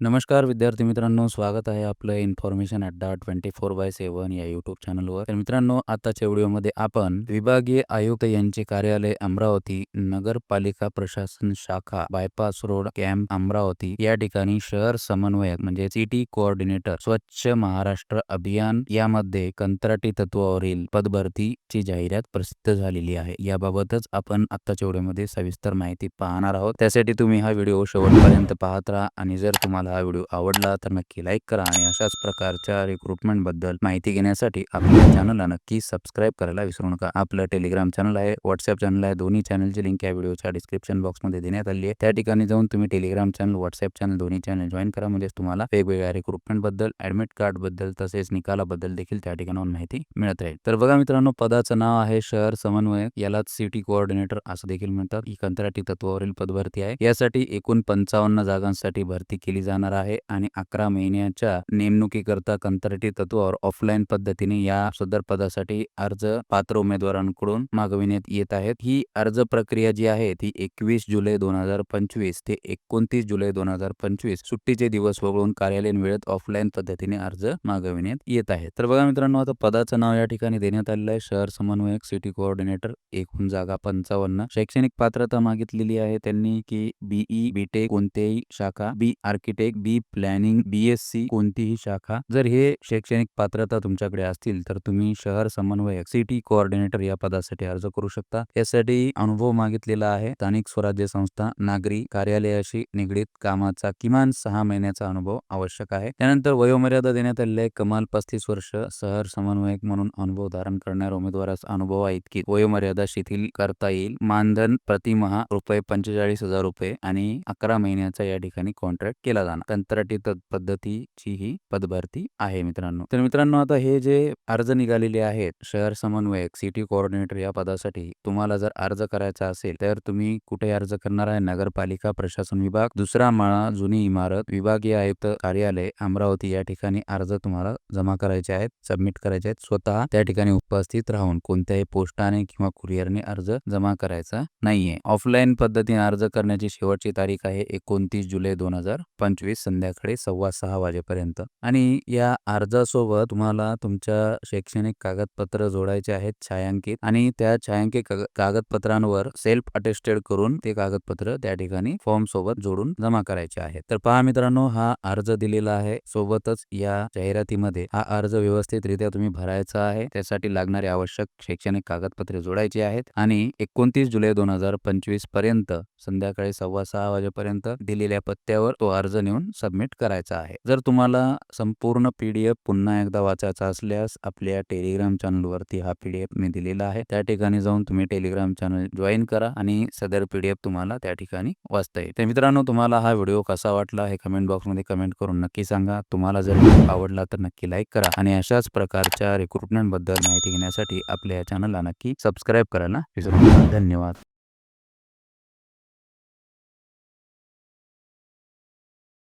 नमस्कार विद्यार्थी मित्रांनो स्वागत आहे आपलं इन्फॉर्मेशन अड्डा ट्वेंटी फोर बाय सेवन या युट्यूब चॅनलवर तर मित्रांनो आताच्या व्हिडिओमध्ये आपण विभागीय आयुक्त यांचे कार्यालय अमरावती नगरपालिका प्रशासन शाखा बायपास रोड कॅम्प अमरावती या ठिकाणी शहर समन्वयक म्हणजे सिटी कोऑर्डिनेटर स्वच्छ महाराष्ट्र अभियान यामध्ये कंत्राटी तत्वावरील पदभरतीची जाहिरात प्रसिद्ध झालेली आहे. याबाबतच आपण आताच्या व्हिडिओमध्ये सविस्तर माहिती पाहणार आहोत. त्यासाठी तुम्ही हा व्हिडिओ शेवटपर्यंत पाहत राहा आणि जर तुम्हाला हा व्हिडिओ आवडला तर नक्की लाईक करा आणि अशाच प्रकारच्या रिक्रुटमेंटबद्दल माहिती घेण्यासाठी आपल्या चॅनलला नक्की सबस्क्राईब करायला विसरू नका. आपलं टेलिग्राम चॅनल आहे व्हॉट्सअप चॅनल आहे. दोन्ही चॅनलची लिंक या व्हिडिओच्या डिस्क्रिप्शन बॉक्समध्ये देण्यात आली आहे. त्या ठिकाणी जाऊन तुम्ही टेलिग्राम चॅनल व्हॉट्सअप चॅनल दोन्ही चॅनल जॉईन करा. म्हणजे तुम्हाला वेगवेगळ्या रिक्रुटमेंटबद्दल बद्दल ऍडमिट कार्डबद्दल तसेच निकालाबद्दल देखील त्या ठिकाणाहून माहिती मिळत राहील तर बघा मित्रांनो पदाचं नाव आहे शहर समन्वयक. यालाच सिटी कोऑर्डिनेटर असं देखील म्हणतात. ही कंत्राटी तत्वावरील पदभरती आहे. यासाठी एकूण पंचावन्न जागांसाठी भरती केली जाणार आहे आणि अकरा महिन्याच्या नेमणुकीकरता कंत्राटी तत्वावर ऑफलाईन पद्धतीने या सदर पदासाठी अर्ज पात्र उमेदवारांकडून मागविण्यात येत आहेत. ही अर्ज प्रक्रिया जी आहे ती एकवीस जुलै दोन हजार पंचवीस ते एकोणतीस जुलै दोन हजार पंचवीस सुट्टीचे दिवस वगळून कार्यालयीन वेळेत ऑफलाईन पद्धतीने अर्ज मागविण्यात येत आहे तर बघा मित्रांनो आता पदाचं नाव या ठिकाणी देण्यात आलेलं आहे. शहर समन्वयक सिटी कोऑर्डिनेटर एकूण जागा पंचावन्न. शैक्षणिक पात्रता मागितलेली आहे त्यांनी की बीई बीटेक कोणतेही शाखा B architect B planning BSc कोणतीही शाखा. जर हे शैक्षणिक पात्रता तुमच्याकडे असतील तर तुम्ही शहर समन्वयक सिटी कोऑर्डिनेटर या पदासाठी अर्ज करू शकता. यासाठी अनुभव मागितलेला आहे. स्थानिक स्वराज्य संस्था नागरी कार्यालयाशी निगडीत कामाचा किमान सहा महिन्याचा अनुभव आवश्यक आहे. त्यानंतर वयोमर्यादा देण्यात आलेली आहे कमाल पस्तीस वर्ष शहर समन्वयक म्हणून अनुभव धारण करणाऱ्या उमेदवारास अनुभव इतकी. वयोमर्यादा शिथिल करता येईल. मानधन प्रतिमहा रुपये पंचेचाळीस हजार रुपये आणि अकरा महिन्याचा या ठिकाणी कॉन्ट्रॅक्ट केला जाणार. कंत्राटी पद्धतीची ही पदभरती आहे मित्रांनो. तर मित्रांनो आता हे जे अर्ज निघालेले आहेत शहर समन्वयक सिटी कोऑर्डिनेटर या पदासाठी तुम्हाला जर अर्ज करायचा असेल तर तुम्ही कुठे अर्ज करणार आहे? नगरपालिका प्रशासन विभाग दुसरा माळा जुनी इमारत विभागीय आयुक्त कार्यालय अमरावती या ठिकाणी अर्ज तुम्हाला जमा करायचे आहेत सबमिट करायचे आहेत स्वतः त्या ठिकाणी उपस्थित राहून कोणत्याही पोस्टाने किंवा कुरिअरने अर्ज जमा करायचा नाहीये. ऑफलाईन पद्धतीने अर्ज करण्याची शेवटची तारीख आहे एकोणतीस जुलै दोन हजार पंचवीस. संध्याकाळी सव्वा सहा वाजेपर्यंत. आणि या अर्जासोबत तुम्हाला तुमच्या शैक्षणिक कागदपत्र जोडायचे आहेत छायांकित आणि त्या छायांकित कागदपत्रांवर सेल्फ अटेस्टेड करून ते कागदपत्र त्या ठिकाणी फॉर्म सोबत जोडून जमा करायचे आहेत. तर पहा मित्रांनो हा अर्ज दिलेला आहे. सोबतच या जाहिरातीमध्ये हा अर्ज व्यवस्थितरित्या तुम्ही भरायचा आहे. त्यासाठी लागणारे आवश्यक शैक्षणिक कागदपत्रे जोडायची आहेत आणि एकोणतीस जुलै दोन हजार पंचवीसपर्यंत संध्याकाळी सव्वा सहा वाजेपर्यंत दिलेल्या पत्त्यावर तो अर्ज नेऊन सबमिट करायचा आहे. जर तुम्हाला संपूर्ण पीडीएफ पुन्हा एकदा वाचायचा असल्यास आपल्या टेलिग्राम चॅनलवरती हा पीडीएफ मी दिलेला आहे. त्या ठिकाणी जाऊन तुम्ही टेलिग्राम चॅनल जॉईन करा आणि सदर पीडीएफ तुम्हाला त्या ठिकाणी वाचता येईल. तर मित्रांनो तुम्हाला हा व्हिडिओ कसा वाटला हे कमेंट बॉक्समध्ये कमेंट करून नक्की सांगा. तुम्हाला जर आवडला तर नक्की लाईक करा आणि अशाच प्रकारच्या रिक्रुटमेंटबद्दल माहिती घेण्यासाठी आपल्या चॅनलला नक्की सबस्क्राईब करायला विसरू नका. धन्यवाद.